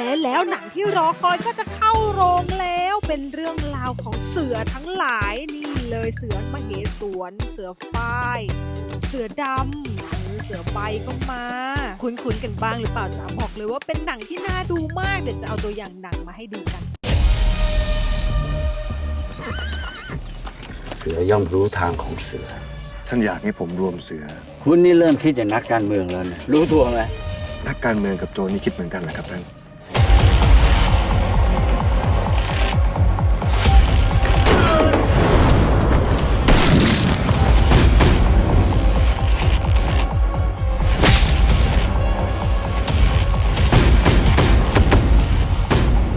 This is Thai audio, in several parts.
และแล้วหนังที่รอคอยก็จะเข้าโรงแล้วเป็นเรื่องราวของเสือทั้งหลายนี่เลยเสือมเหสวนเสือฝ้าย เสือดำเออเสือใบก็มา คุ้นๆกันบ้างหรือเปล่าจ๊ะบอกเลยว่าเป็นหนังที่น่าดูมากเดี๋ยวจะเอาตัวอย่างหนังมาให้ดูกัน เสือย่อมรู้ทางของเสือ ท่านอยากให้ผมรวมเสือ คุณนี่เริ่มคิดจะนักการเมืองแล้วนะรู้ตัวไหมนักการเมืองกับโจรนี่คิดเหมือนกันเหรอครับท่าน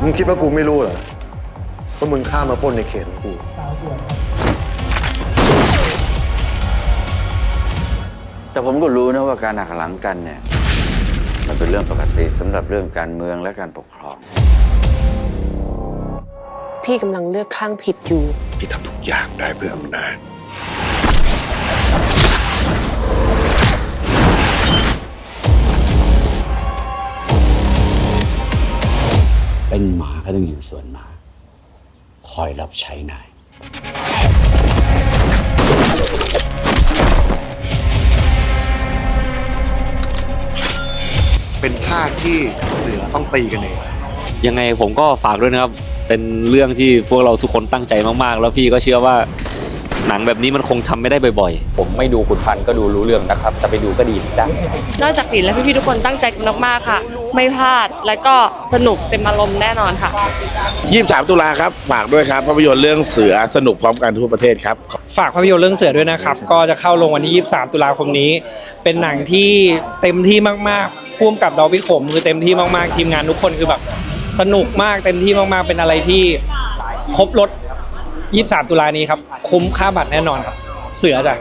มึงคิดว่ากูไม่รู้เหรอว่ามึงข้ามมาปล้นในเขตของกูแต่ผมก็รู้นะว่าการหักหลังกันเนี่ย มันเป็นเรื่องปกติสำหรับเรื่องการเมืองและการปกครอง พี่กำลังเลือกข้างผิดอยู่พี่ทำทุกอย่างได้เพื่ออำนาจ นหมาก็ต้องอยู่ส่วนหมา คอยรับใช้นาย เป็นท่าที่เสือต้องตีกันเอง ยังไงผมก็ฝากด้วยนะครับ เป็นเรื่องที่พวกเราทุกคนตั้งใจมากๆ แล้วพี่ก็เชื่อว่าหนังแบบนี้มันคงทำไม่ได้บ่อยๆผมไม่ดูขุนพันธ์ก็ดูรู้เรื่องนะครับ แต่ไปดูก็ดีจ้ะนอกจากติดแล้วพี่ๆทุกคนตั้งใจกันมากๆค่ะ ไม่พลาด และก็สนุกเต็มอารมณ์แน่นอนค่ะ 23 ตุลาครับ ฝากด้วยครับภาพยนตร์เรื่องเสือสนุกพร้อมกันทั่วประเทศครับ ฝากภาพยนตร์เรื่องเสือด้วยนะครับ ก็จะเข้าลงวันที่ 23 ตุลาคมนี้ เป็นหนังที่เต็มที่มากๆพ่วมกับดอวิขมคือเต็มที่มากๆ ทีมงานทุกคนคือแบบสนุกมากเต็มที่มากๆ เป็นอะไรที่ครบรถ 23 ตุลานี้ครับ คุ้มค่าบัตรแน่นอนครับ เสือจ้ะ